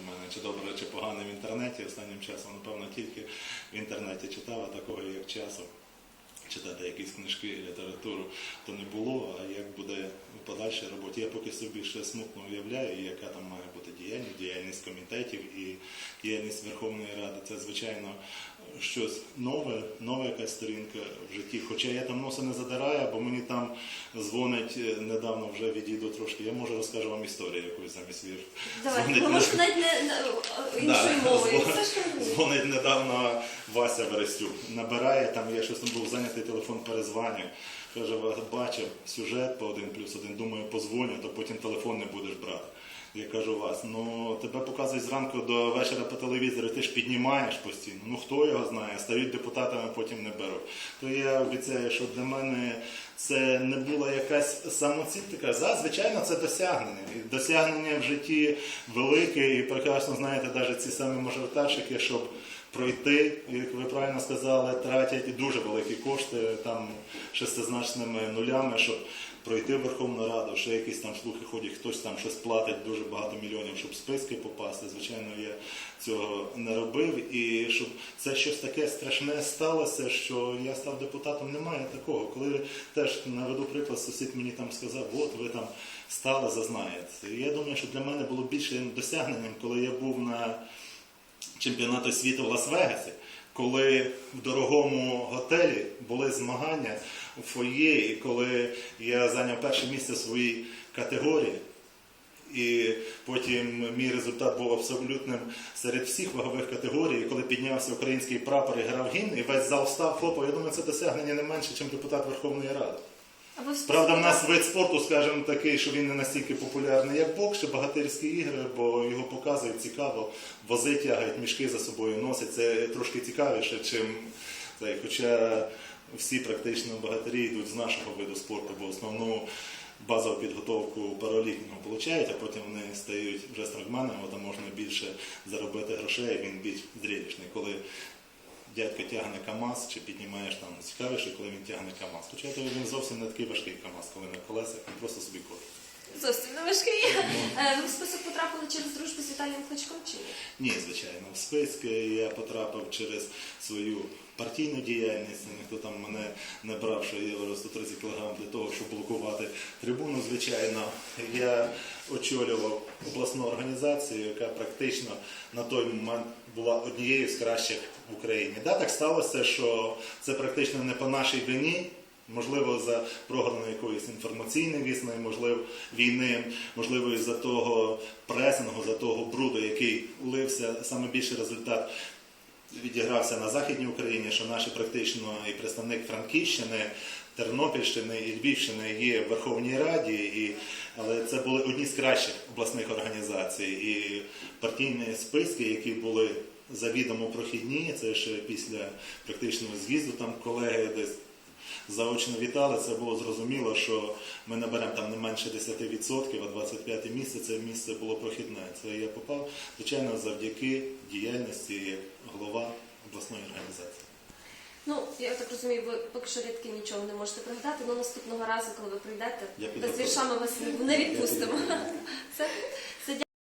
у мене, чи добре, чи погане в інтернеті. Останнім часом, напевно, тільки в інтернеті читав, а такого як часу. Читати якісь книжки, літературу, то не було. А як буде в подальшій роботі, я поки собі ще смутно уявляю, яка там має бути діяльність, діяльність комітетів і діяльність Верховної Ради. Це звичайно щось нове, нова якась сторінка в житті. Хоча я там носа не задираю, бо мені там дзвонить е, недавно вже відійду трошки. Я може розкажу вам історію якусь замість вір. Давайте, Дзвонить ви навіть не, не іншою мовою. Дзвонить недавно Вася Верестюк. Набирає, там я щось там був зайнятий телефон, перезванюю. Каже, бачив сюжет по один плюс один, думаю, позвоню, то потім телефон не будеш брати. Я кажу вас, ну тебе показують зранку до вечора по телевізору, ти ж піднімаєш постійно. Ну хто його знає, стають депутатами, потім не беруть. То я обіцяю, що для мене це не була якась самоціль така. За, звичайно, це досягнення. І досягнення в житті велике, і прекрасно знаєте, навіть ці самі мажоритарщики, щоб пройти, як ви правильно сказали, тратять дуже великі кошти, там шестизначними нулями, щоб пройти в Верховну Раду, ще якісь там слухи ходять, хтось там щось платить дуже багато мільйонів, щоб в списки попасти. Звичайно, я цього не робив. І щоб це щось таке страшне сталося, що я став депутатом, немає такого. Коли теж наведу приклад, сусід мені там сказав, от ви там стали, зазнаєте. І я думаю, що для мене було більшим досягненням, коли я був на чемпіонату світу в Лас-Вегасі, коли в дорогому готелі були змагання у фоє, і коли я зайняв перше місце в своїй категорії. І потім мій результат був абсолютним серед всіх вагових категорій. І коли піднявся український прапор і грав гімн, і весь зал став хлопав, я думаю, це досягнення не менше, ніж депутат Верховної Ради. Правда, в нас вид спорту, скажімо, такий, що він не настільки популярний, як бокс чи багатирські ігри, бо його показують цікаво, вози тягають, мішки за собою носять. Це трошки цікавіше, чим цей. Хоча всі практично багатирі йдуть з нашого виду спорту, бо основну базову підготовку паралітного получають, а потім вони стають вже стронгменами, там можна більше заробити грошей, він більш зрілішний. Коли дядько тягне КАМАЗ чи піднімаєш там цікавіше, коли він тягне КАМАЗ. Хоча то він зовсім не такий важкий КАМАЗ, коли на колесах, він просто собі кожен. Зовсім не важкий. Е, Ви в список потрапили через дружбу з Віталієм Кличком чи ні? Ні, звичайно, в списки я потрапив через свою партійну діяльність. Ніхто там мене не брав, що я вирос 130 кг для того, щоб блокувати трибуну. Звичайно, я очолював обласну організацію, яка практично на той момент була однією з кращих в Україні. Да, так сталося, що це практично не по нашій вині. Можливо, за програної якоїсь інформаційної вісної, можливо, війни, можливо, із-за того пресингу, за того бруду, який улився, саме більший результат відігрався на Західній Україні, що наші практично і представник Франківщини, Тернопільщини і Львівщини є в Верховній Раді, і, але це були одні з кращих обласних організацій. І партійні списки, які були завідомо прохідні, це ще після практичного з'їзду, там колеги десь заочно вітали, це було зрозуміло, що ми наберемо там не менше 10%, а 25 місце це місце було прохідне. Це я попав, звичайно, завдяки діяльності як голова обласної організації. Ну, я так розумію, ви поки що рідки нічого не можете пригадати, але наступного разу, коли ви прийдете, без підготовлю. вас не відпустимо. Це